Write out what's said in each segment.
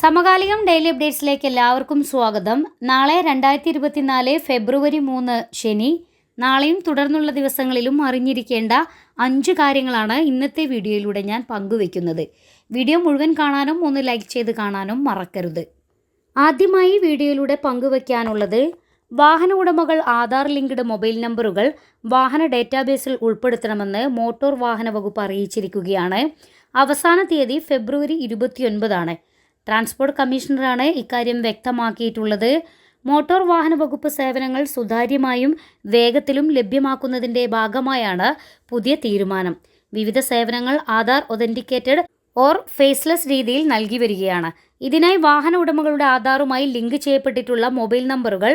സമകാലികം ഡെയിലി അപ്ഡേറ്റ്സിലേക്ക് എല്ലാവർക്കും സ്വാഗതം. നാളെ രണ്ടായിരത്തി ഇരുപത്തിനാല് ഫെബ്രുവരി മൂന്ന് ശനി. നാളെയും തുടർന്നുള്ള ദിവസങ്ങളിലും അറിഞ്ഞിരിക്കേണ്ട അഞ്ച് കാര്യങ്ങളാണ് ഇന്നത്തെ വീഡിയോയിലൂടെ ഞാൻ പങ്കുവെക്കുന്നത് വീഡിയോ മുഴുവൻ കാണാനും ഒന്ന് ലൈക്ക് ചെയ്ത് കാണാനും മറക്കരുത്. ആദ്യമായി വീഡിയോയിലൂടെ പങ്കുവയ്ക്കാനുള്ളത് വാഹന ഉടമകൾ ആധാർ ലിങ്ക്ഡ് മൊബൈൽ നമ്പറുകൾ വാഹന ഡേറ്റാബേസിൽ ഉൾപ്പെടുത്തണമെന്ന് മോട്ടോർ വാഹന വകുപ്പ് അറിയിച്ചിരിക്കുകയാണ്. അവസാന തീയതി ഫെബ്രുവരി ഇരുപത്തിയൊൻപതാണ്. ട്രാൻസ്പോർട്ട് കമ്മീഷണറാണ് ഇക്കാര്യം വ്യക്തമാക്കിയിട്ടുള്ളത്. മോട്ടോർ വാഹന വകുപ്പ് സേവനങ്ങൾ സുതാര്യമായും വേഗത്തിലും ലഭ്യമാക്കുന്നതിന്റെ ഭാഗമായാണ് പുതിയ തീരുമാനം. വിവിധ സേവനങ്ങൾ ആധാർ ഒതന്റിക്കേറ്റഡ് ഓർ ഫേസ്ലെസ് രീതിയിൽ നൽകി വരികയാണ്. ഇതിനായി വാഹന ഉടമകളുടെ ആധാറുമായി ലിങ്ക് ചെയ്യപ്പെട്ടിട്ടുള്ള മൊബൈൽ നമ്പറുകൾ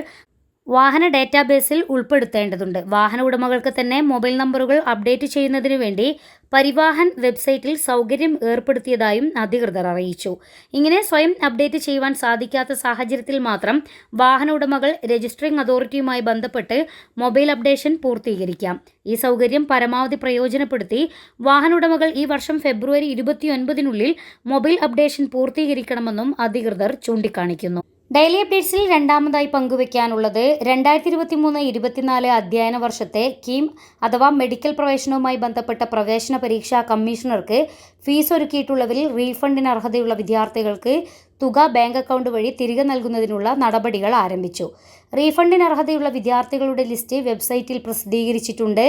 വാഹന ഡാറ്റാബേസിൽ ഉൾപ്പെടുത്തേണ്ടതുണ്ട്. വാഹന ഉടമകൾക്ക് തന്നെ മൊബൈൽ നമ്പറുകൾ അപ്ഡേറ്റ് ചെയ്യുന്നതിനു വേണ്ടി പരിവാഹൻ വെബ്സൈറ്റിൽ സൗകര്യം ഏർപ്പെടുത്തിയതായും അധികൃതർ അറിയിച്ചു. ഇങ്ങനെ സ്വയം അപ്ഡേറ്റ് ചെയ്യുവാൻ സാധിക്കാത്ത സാഹചര്യത്തിൽ മാത്രം വാഹന ഉടമകൾ രജിസ്ട്രിംഗ് അതോറിറ്റിയുമായി ബന്ധപ്പെട്ട് മൊബൈൽ അപ്ഡേഷൻ പൂർത്തീകരിക്കാം. ഈ സൗകര്യം പരമാവധി പ്രയോജനപ്പെടുത്തി വാഹന ഉടമകൾ ഈ വർഷം ഫെബ്രുവരി ഇരുപത്തിയൊൻപതിനുള്ളിൽ മൊബൈൽ അപ്ഡേഷൻ പൂർത്തീകരിക്കണമെന്നും അധികൃതർ ചൂണ്ടിക്കാണിക്കുന്നു. ഡെയിലി അപ്ഡേറ്റ്സിൽ രണ്ടാമതായി പങ്കുവയ്ക്കാനുള്ളത് രണ്ടായിരത്തി ഇരുപത്തി മൂന്ന് ഇരുപത്തിനാല് അധ്യയന വർഷത്തെ കീം അഥവാ മെഡിക്കൽ പ്രവേശനവുമായി ബന്ധപ്പെട്ട പ്രവേശന പരീക്ഷാ കമ്മീഷണർക്ക് ഫീസ് ഒരുക്കിയിട്ടുള്ളവരിൽ റീഫണ്ടിന് അർഹതയുള്ള വിദ്യാർത്ഥികൾക്ക് തുക ബാങ്ക് അക്കൗണ്ട് വഴി തിരികെ നൽകുന്നതിനുള്ള നടപടികൾ ആരംഭിച്ചു. റീഫണ്ടിന് അർഹതയുള്ള വിദ്യാർത്ഥികളുടെ ലിസ്റ്റ് വെബ്സൈറ്റിൽ പ്രസിദ്ധീകരിച്ചിട്ടുണ്ട്.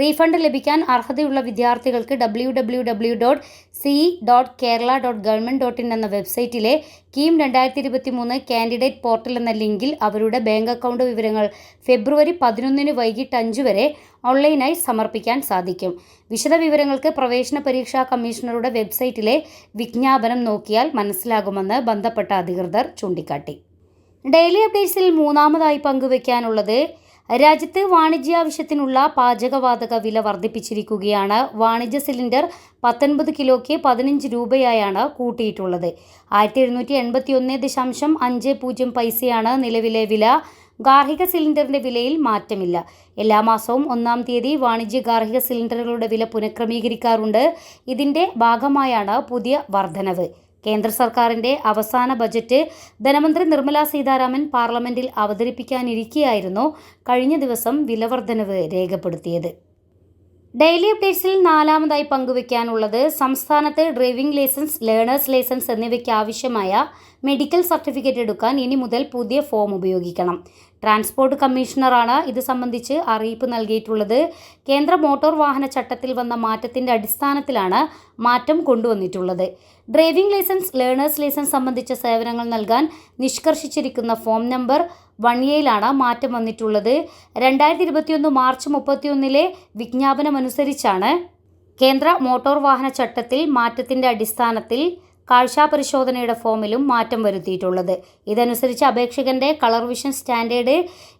റീഫണ്ട് ലഭിക്കാൻ അർഹതയുള്ള വിദ്യാർത്ഥികൾക്ക് W W W dot C dot Kerala dot government dot in എന്ന വെബ്സൈറ്റിലെ കീം രണ്ടായിരത്തി ഇരുപത്തി മൂന്ന് കാൻഡിഡേറ്റ് പോർട്ടൽ എന്ന ലിങ്കിൽ അവരുടെ ബാങ്ക് അക്കൗണ്ട് വിവരങ്ങൾ ഫെബ്രുവരി പതിനൊന്നിന് വൈകിട്ട് അഞ്ച് വരെ ഓൺലൈനായി സമർപ്പിക്കാൻ സാധിക്കും. വിശദവിവരങ്ങൾക്ക് പ്രവേശന പരീക്ഷാ കമ്മീഷണറുടെ വെബ്സൈറ്റിലെ വിജ്ഞാപനം നോക്കിയാൽ മനസ്സിലാകുമെന്ന് ബന്ധപ്പെട്ട അധികൃതർ ചൂണ്ടിക്കാട്ടി. ഡെയിലി അപ്ഡേറ്റ്സിൽ മൂന്നാമതായി പങ്കുവയ്ക്കാനുള്ളത് രാജ്യത്ത് വാണിജ്യാവശ്യത്തിനുള്ള പാചകവാതക വില വർദ്ധിപ്പിച്ചിരിക്കുകയാണ്. വാണിജ്യ സിലിണ്ടർ പത്തൊൻപത് കിലോയ്ക്ക് പതിനഞ്ച് രൂപയായാണ് കൂട്ടിയിട്ടുള്ളത്. ആയിരത്തി എഴുന്നൂറ്റി എൺപത്തി ഒന്ന് ദശാംശം അഞ്ച് പൂജ്യം പൈസയാണ് നിലവിലെ വില. ഗാർഹിക സിലിണ്ടറിന്റെ വിലയിൽ മാറ്റമില്ല. എല്ലാ മാസവും ഒന്നാം തീയതി വാണിജ്യ ഗാർഹിക സിലിണ്ടറുകളുടെ വില പുനഃക്രമീകരിക്കാറുണ്ട്. ഇതിന്റെ ഭാഗമായാണ് പുതിയ വർധനവ്. കേന്ദ്ര സർക്കാരിന്റെ അവസാന ബജറ്റ് ധനമന്ത്രി നിർമ്മല സീതാരാമൻ പാർലമെന്റിൽ അവതരിപ്പിക്കാനിരിക്കെയായിരുന്നു കഴിഞ്ഞ ദിവസം വിലവർദ്ധനവ് രേഖപ്പെടുത്തിയത്. ഡെയിലി അപ്ഡേറ്റ്സിൽ നാലാമതായി പങ്കുവയ്ക്കാനുള്ളത് സംസ്ഥാനത്ത് ഡ്രൈവിംഗ് ലൈസൻസ് ലേണേഴ്സ് ലൈസൻസ് എന്നിവയ്ക്ക് ആവശ്യമായ മെഡിക്കൽ സർട്ടിഫിക്കറ്റ് എടുക്കാൻ ഇനി മുതൽ പുതിയ ഫോം ഉപയോഗിക്കണം. ട്രാൻസ്പോർട്ട് കമ്മീഷണറാണ് ഇത് സംബന്ധിച്ച് അറിയിപ്പ് നൽകിയിട്ടുള്ളത്. കേന്ദ്ര മോട്ടോർ വാഹന ചട്ടത്തിൽ വന്ന മാറ്റത്തിന്റെ അടിസ്ഥാനത്തിലാണ് മാറ്റം കൊണ്ടുവന്നിട്ടുള്ളത്. ഡ്രൈവിംഗ് ലൈസൻസ് ലേണേഴ്സ് ലൈസൻസ് സംബന്ധിച്ച സേവനങ്ങൾ നൽകാൻ നിഷ്കർഷിച്ചിരിക്കുന്ന ഫോം നമ്പർ വൺ എയിലാണ് മാറ്റം വന്നിട്ടുള്ളത്. രണ്ടായിരത്തി ഇരുപത്തിയൊന്ന് മാർച്ച് മുപ്പത്തിയൊന്നിലെ വിജ്ഞാപനമനുസരിച്ചാണ് കേന്ദ്ര മോട്ടോർ വാഹന ചട്ടത്തിൽ മാറ്റത്തിന്റെ അടിസ്ഥാനത്തിൽ കാഴ്ചാ പരിശോധനയുടെ ഫോമിലും മാറ്റം വരുത്തിയിട്ടുള്ളത്. ഇതനുസരിച്ച് അപേക്ഷകന്റെ colour vision standard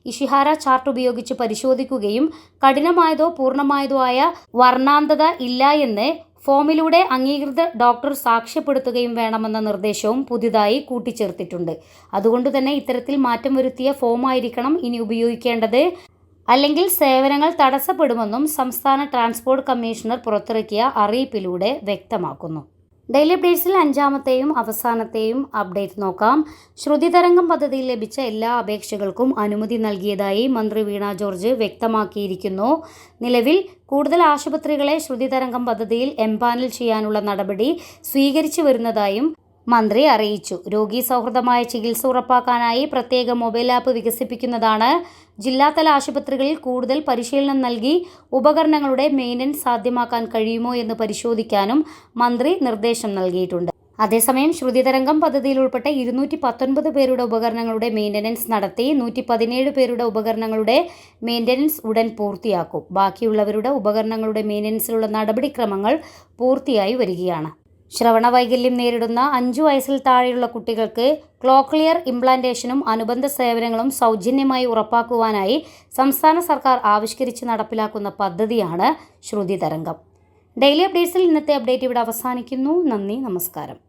Ishihara chart ഉപയോഗിച്ച് പരിശോധിക്കുകയും കഠിനമായതോ പൂർണമായതോ ആയ വർണാന്തത ഇല്ല എന്ന് ഫോമിലൂടെ അംഗീകൃത ഡോക്ടർ സാക്ഷ്യപ്പെടുത്തുകയും വേണമെന്ന നിർദ്ദേശവും പുതിയതായി കൂട്ടിച്ചേർത്തിട്ടുണ്ട്. അതുകൊണ്ട് തന്നെ ഇത്തരത്തിൽ മാറ്റം വരുത്തിയ ഫോമായിരിക്കണം ഇനി ഉപയോഗിക്കേണ്ടത്. അല്ലെങ്കിൽ സേവനങ്ങൾ തടസ്സപ്പെടുമെന്നും സംസ്ഥാന ട്രാൻസ്പോർട്ട് കമ്മീഷണർ പുറത്തിറക്കിയ അറിയിപ്പിലൂടെ വ്യക്തമാക്കുന്നു. ഡെയിലി അപ്ഡേറ്റ്സിൽ അഞ്ചാമത്തെയും അവസാനത്തെയും അപ്ഡേറ്റ് നോക്കാം. ശ്രുതി തരംഗം പദ്ധതിയിൽ ലഭിച്ച എല്ലാ അപേക്ഷകൾക്കും അനുമതി നൽകിയതായി മന്ത്രി വീണ ജോർജ് വ്യക്തമാക്കിയിരിക്കുന്നു. നിലവിൽ കൂടുതൽ ആശുപത്രികളെ ശ്രുതി തരംഗം പദ്ധതിയിൽ എംപാനൽ ചെയ്യാനുള്ള നടപടി സ്വീകരിച്ചു വരുന്നതായും മന്ത്രി അറിയിച്ചു. രോഗി സൗഹൃദമായ ചികിത്സ ഉറപ്പാക്കാനായി പ്രത്യേക മൊബൈൽ ആപ്പ് വികസിപ്പിക്കുന്നതാണ് ജില്ലാതല ആശുപത്രികളിൽ കൂടുതൽ പരിശീലനം നൽകി ഉപകരണങ്ങളുടെ മെയിന്റനൻസ് സാധ്യമാക്കാൻ കഴിയുമോ എന്ന് പരിശോധിക്കാനും മന്ത്രി നിർദ്ദേശം നൽകിയിട്ടുണ്ട്. അതേസമയം ശ്രുതിതരംഗം പദ്ധതിയിൽ ഉൾപ്പെട്ട ഇരുന്നൂറ്റി പത്തൊൻപത് പേരുടെ ഉപകരണങ്ങളുടെ മെയിന്റനൻസ് നടത്തി നൂറ്റി പതിനേഴ് പേരുടെ ഉപകരണങ്ങളുടെ മെയിന്റനൻസ് ഉടൻ പൂർത്തിയാക്കും. ബാക്കിയുള്ളവരുടെ ഉപകരണങ്ങളുടെ മെയിന്റനൻസിലുള്ള നടപടിക്രമങ്ങൾ പൂർത്തിയായി വരികയാണ്. ശ്രവണ വൈകല്യം നേരിടുന്ന അഞ്ചു വയസ്സിൽ താഴെയുള്ള കുട്ടികൾക്ക് ക്ലോക്ലിയർ ഇംപ്ലാന്റേഷനും അനുബന്ധ സേവനങ്ങളും സൗജന്യമായി ഉറപ്പാക്കുവാനായി സംസ്ഥാന സർക്കാർ ആവിഷ്കരിച്ച് നടപ്പിലാക്കുന്ന പദ്ധതിയാണ് ശ്രുതി തരംഗം. ഡെയിലി അപ്ഡേറ്റ്സിൽ ഇന്നത്തെ അപ്ഡേറ്റ് ഇവിടെ അവസാനിക്കുന്നു. നന്ദി നമസ്കാരം.